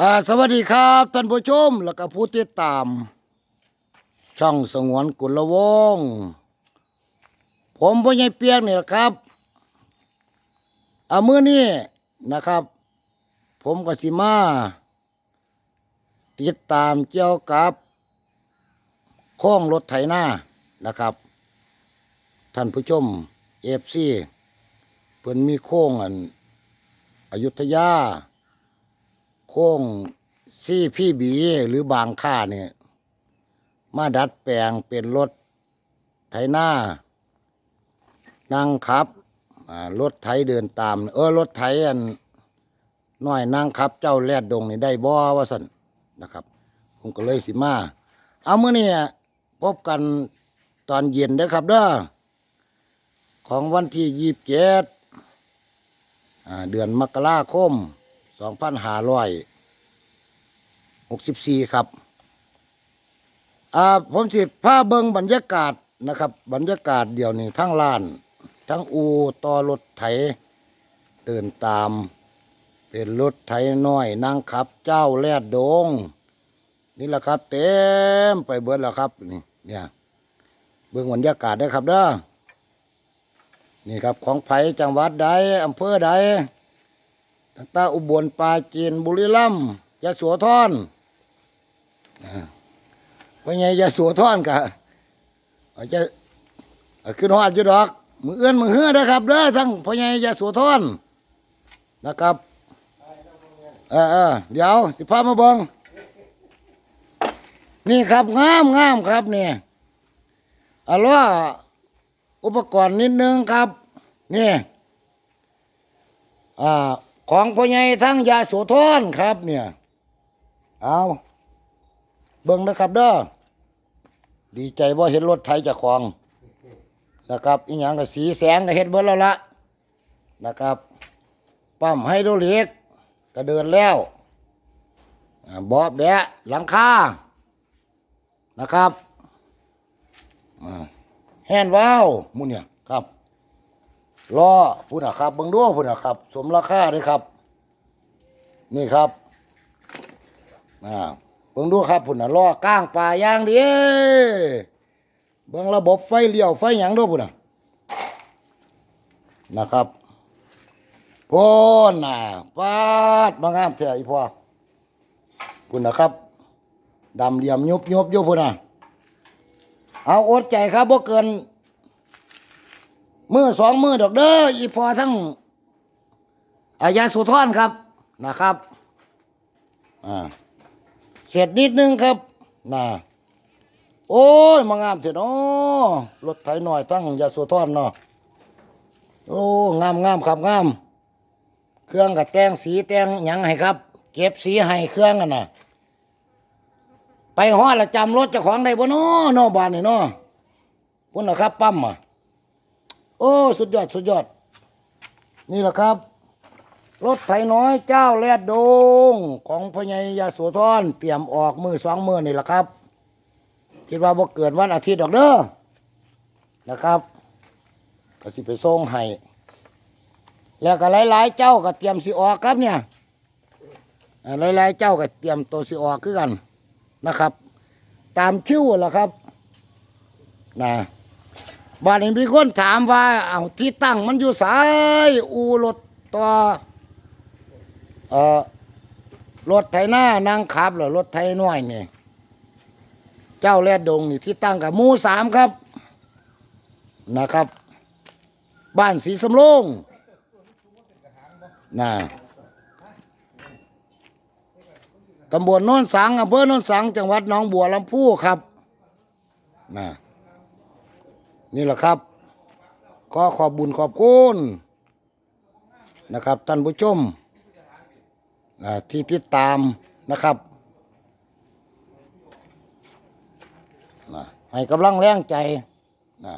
อ่าสวัสดีครับท่านผู้ชม แล้วก็ผู้ติดตาม ช่องสงวนกุลวงศ์ผมพ่อใหญ่เปียกเนี่แหละครับเอามื้อนี้นะครับ ผมก็สิมา ติดตามเกี่ยวกับโค้งรถไถนานะครับ ท่านผู้ชมเอฟซีเพิ่นมีโค้งอันอยุธยา ค้งซี่พี่บีหรือบางค่าเนี่ย มาดัดแปลงเป็นรถไถนานั่งขับรถไถเดินตาม เออรถไถอันน้อยนั่งขับ เจ้าแลดดงนี่ได้บ่ว่าสันนะครับ ผมก็เลยสิมา เอาเมื่อนี้พบกันตอนเย็นเด้อครับเด้อของวันที่ยีบเจ็ดเดือนมกราคม สองพันห้าร้อยหกสิบสี่ครับ อ่าผมสิพาเบิงบรรยากาศนะครับ บรรยากาศเดี๋ยวนี้ทั้งลาน ทั้งอูต่อรถไถเดินตาม เป็นรถไถน้อยนั่งขับ เจ้าแลดดง นี่แหละครับ เต็มไปเบิดแล้วครับนี่เนี่ยเบิงบรรยากาศได้ครับเด้อนี่ครับของไผจังหวัดใดอำเภอใด ตั้งแต่อุบลปาจีนบุรีรัมย์ยะโสธรว่าไงยาสัวท่อนกะอาจจะขึ้นหอดอยู่ดอกมือเอื้อนมือเฮือนะครับเด้อทั้งพ่อใหญ่ยาสัวท่อนนะครับเออเออเดี๋ยวสิพามาบิงนี่ครับงามงามครับเนี่ยอะล้ออุปกรณ์นิดนึงครับ นี่อ่า ของพ่อใหญ่ทั้งยาสัวท่อนครับเนี่ย เอาเบิ่งนะครับเด้อดีใจว่าเห็นรถไถเจากของนะครับอีหยังก็สีแสงก็เห็นเบิดแล้วละนะครับปั๊มไฮโดรลิกก็เดินแล้วอ่าเบาะแบะหลังคานะครับแฮนด์วาวมุนเนี่ยครับ ล้อพุ่นนะครับเบิ่งดูพุ่นนะครับ สมราคาเลยครับ นี่ครับอ่าเบิ่งดูครับพุ่นนะล้อก้างป่าย่างเดีเบิ่งระบบไฟเลี้ยวไฟหยังดูพุ่นนะนะครับพุ่นน่ะปาดมางามแท้อีพ่อพุ่นนะครับดำเหลี่ยมยุบยุบยู่พุ่นนะเอาอดใจครับบ่เกิน มือสองมือดอกเด้ออีพอทั้งอายาสุทรครับนะครับอ่าเสร็จนิดนึงครับน่ะโอ้ยมางามเถอะเนาะรถไถหน่อยตั้งยาสูทอนเนาะโอ้งามงามครับงาม เครื่องกับแต่งสีแต่งหยังให้ครับ เก็บสีให้เครื่องกันนะไปฮอดละจำรถเจ้าของได้บ่เนาะเนาะบ้านนี่เนาะพุ่นนะครับ ปั๊มอะ โอ้ สุดยอด สุดยอด นี่แหละครับ รถไถน้อยเจ้าแลดดง ของพญายาโสธรเตรียมออกมือสองมือนี่แหละครับ คิดว่าบ่เกิดวันอาทิตย์ดอกเด้อนะครับก็สิไปส่งให้แล้วก็หลายๆเจ้าก็เตรียมสิออกครับเนี่ยอ่าหลายๆเจ้าก็เตรียมตัวสิออกคือกันนะครับ ตามชื่อแหละครับนะ บ้านนี้มีคนถามว่าเอาที่ตั้งมันอยู่สายอูรถตัวเอ่อรถไถหน้านางขับหรือรถไถน้อยนี่เจ้าแลดดงนี่ที่ตั้งกับมูสามครับ นะครับ บ้านสีสำโรงนะตำบลโนนสังอำเภอโนนสัง จังหวัดหนองบัวลำพูครับนะ นี่แหละครับ ก็ขอบบุญขอบคุณนะครับท่านผู้ชมที่ติดตามนะครับให้กำลังแรงใจนะ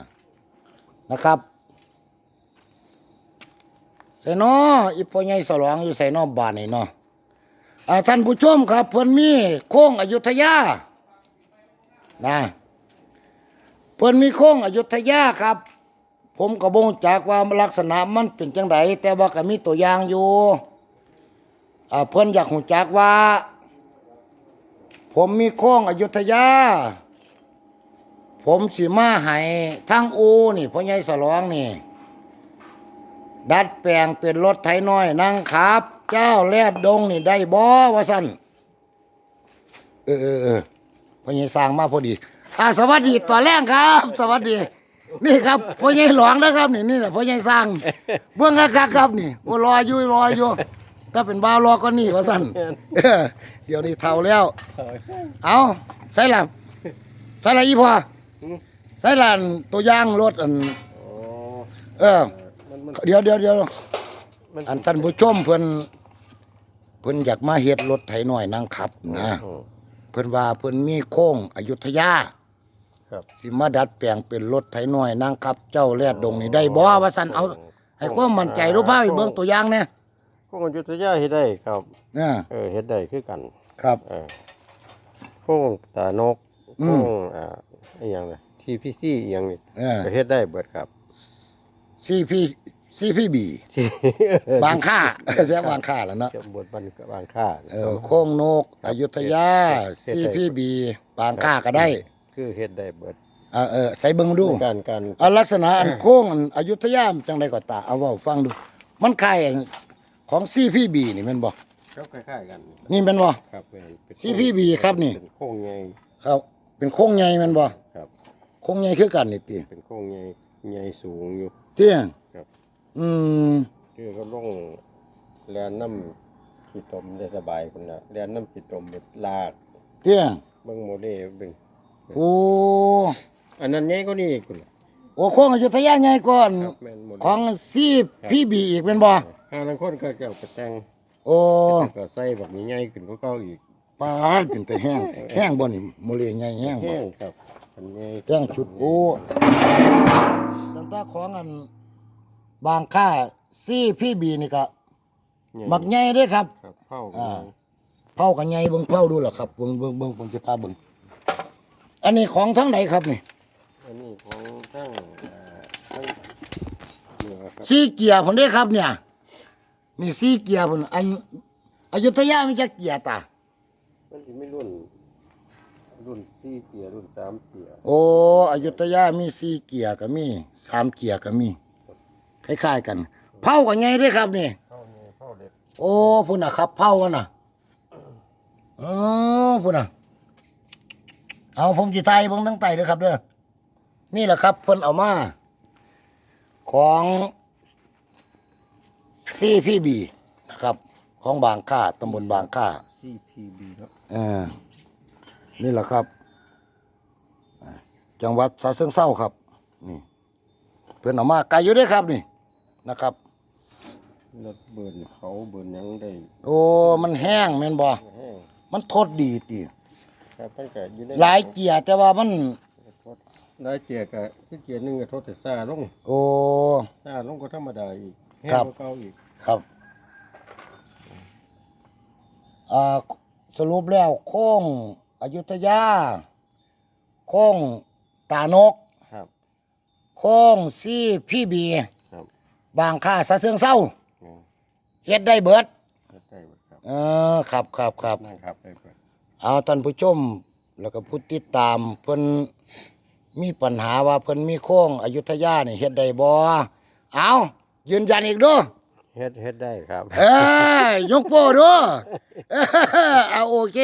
นะครับใส่นออีพ่อใหญ่สลองอยู่ใส่นอบานนี่เนาะอ่าท่านผู้ชมครับเพิ่นมีโค้งอยุธยานะ เพิ่นมีโค้งอยุธยาครับ ผมก็บ่รู้จักว่าลักษณะมันเป็นจังไดแต่ว่าก็มีตัวอย่างอยู่อ่าเพิ่นอยากหูจักว่า ผมมีโค้งอยุธยา ผมสิมาให้ทั้งอูนี่พ่อใหญ่สลองนี่ ดัดแปลงเป็นรถไถน้อยนั่งขับ เจ้าแลดดงนี่ได้บ่ว่าสั่นเออเออเออพ่อใหญ่สร้างมาพอดี อ่าสวัสดีตอนแรกครับ สวัสดี นี่ครับพ่อใหญ่หลวงนะครับนี่นี่แหละพ่อใหญ่สร้างเบื้องคักๆครับนี่ว่ารออยู่รออยู่ถ้าเป็นบ้าวรอก็นี่ว่าสั่นเออเดี๋ยวนี้เท่าแล้ว เอาใส่ละใส่ละอีพอใส่ละอันตัวอย่างรถอันอ๋อเออ มันมันเดี๋ยวเดี๋ยวเดี๋ยวมันอันท่านผู้ชมเพิ่นเพิ่นอยากมาเฮ็ดรถไถหน่อยนั่งขับนะอ๋อเพิ่นว่าเพิ่นมีโค้งอยุธยา ครับสิมาดัดแปลงเป็นรถไถหน่อยนั่งขับ เจ้าแลดดงนี่ได้บ่ว่าซั่นเอา ให้ความมั่นใจรู้พาไปเบิ่งตัวอย่างแหน่พวกอยุธยาเฮ็ดได้ครับนะเออเฮ็ดได้คือกันครับ เออพวกตานกอืพวม กอ่าอหย่างน่ะที่พี่ซี่อหย่างนี้เออ ก็เฮ็ดได้เบิดครับ CP CPB ที่บางค่าแท้บางค่าแล้วเนาะจะบทบันกับบางค่า เออโค้งนกอยุธยา CPB บางค่าก็ได้ คือเฮ็ดได้เบิดเออเออใส่เบิ่งดูการการเอาลักษณะอันโค้งอันอยุธยามนจังไดก็ตาเอาเว้าฟังดู มันคล้ายอันของ CPB นี่แม่นบ่ก็คล้ายๆกันนี่แม่นบ่ ครับเป็นเป็น CPB ครับนี่ เป็นโค้งใหญ่ครับ เป็นโค้งใหญ่แม่นบ่ครับ โค้งใหญ่คือกันนี่ติเป็นโค้งใหญ่ใหญ่สูงอยู่ เตี้ยครับ อืมคือก็ลงแลนน้ำขี้ตมได้สบายคนละแลนน้ำขี้ตมแบบลากเตี้ยเบิ่งโมเดลเบิ่ง โอ้อันนั้นใหญ่กว่านี้อีกคุณล่ะ โอ้โค้งอยุธยาใหญ่ก่อนครับแม่นโมเดลของ CPB อีกแม่นบ่ห้าลังคนก็เกี่ยวกับแต่งโอ้ก็ใส่แบบนี้ใหญ่ขึ้นกว่าเก่าอีกปาดเป็นแต่แห้งแห้งบ่นี่โมเลใหญ่แห้งบ่ แห้งครับอันใหญ่แห้งชุดโอ้ตั้งแต่ของอันบางค่า CPB นี่ก็ใหญ่ มักใหญ่เด้ครับ ครับเผาอ่า เผากันใหญ่เบิ่งเผาดูล่ะครับเบิ่งเบิ่งเบิ่งผมสิพาเบิ่ง อันนี้ของทั้งใดครับนี่อันนี้ของทั้งอ่าทั้งเหนือครับซีเกียร์ผมเด้ครับเนี่ย นี่ซีเกียร์ผมอันอยุธยามีจักเกียร์ตามันสิไม่รุ่น รุ่นสี่เกียร์รุ่นสามเกียร์โอ้อยุธยามีซีเกียร์ก็มีสามเกียร์ก็มีคล้ายๆกัน เผากันใหญ่เด้ครับนี่เผาใหญ่เผาเล็ก โอ้พุ่นน่ะครับเผากันน่ะเออพุ่นน่ะ เอาผมจิไทยเบิ่งทั้งไตเด้อครับเด้อนี่แหละครับเพิ่นเอามา ของซีพีบีนะครับ ของบางค่าตำบลบางค่า CPB เนาะเออนี่แหละครับอ่าจังหวัดสาเชิงเศร้าครับ นี่ เพิ่นเอามาไกลอยู่เด้อครับนี่นะครับ รถเบิร์นเขาเบิร์นหยังได้โอ้มันแห้งแม่นบ่แห้งมันทดดีติ ครับตั้งแต่อยู่ในหลายเกียร์แต่ว่ามันโทษหลายเกียร์ก็คือเกียร์หนึงก็โทษแต่ซ่าลงโอ้ ซ่าลงก็ธรรมดาอีกแห้งครับ กว่าเก่าอีกครับอ่าสรุปแล้วโค้งอยุธยาโค้งตานกครับ โค้งซีพี่บี ครับบางค่าสะเสืองเศร้าอืมเฮ็ดได้เบิด เข้าใจหมดครับเออครับครับครับนั่งครับได้เบิด เอาท่านผู้ชมแล้วก็ผู้ติดตามเพิ่นมีปัญหาว่าเพิ่นมีโค้งอยุธยานี่เฮ็ดได้บ่เอายืนยันอีกเด้อเฮ็ดเฮ็ดได้ครับ เอ้ยยกโป้ดูเออเอาโอเค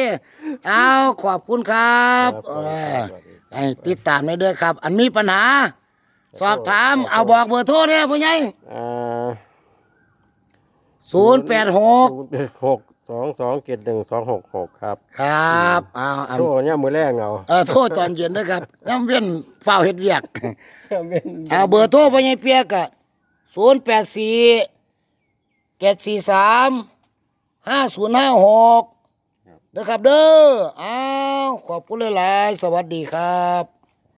เอาขอบคุณครับครับเอผมอครับสวัสดีครับให้ติดตามได้ด้วยครับ อันมีปัญหา สอบถามเอาบอกเบอร์โทรเนี่ยผู้ใหญ่อ่าศูนย์แปดหกหก สองสองเจ็ดหนึ่งสองหกหกครับครับเอาอันโทษเนี่ยมือแรกเอาเออโทษตอนเย็นด้วยครับน้ำเว้นเฝ้าเฮ็ดเวียกเป็นเอาเบอร์โทรผู้ใหญ่เปียกอะศูนย์แปดสี่เจ็ดสี่สามห้าศูนย์ห้าหกนะครับเด้ออ้าวขอบคุณหลายๆ สวัสดีครับ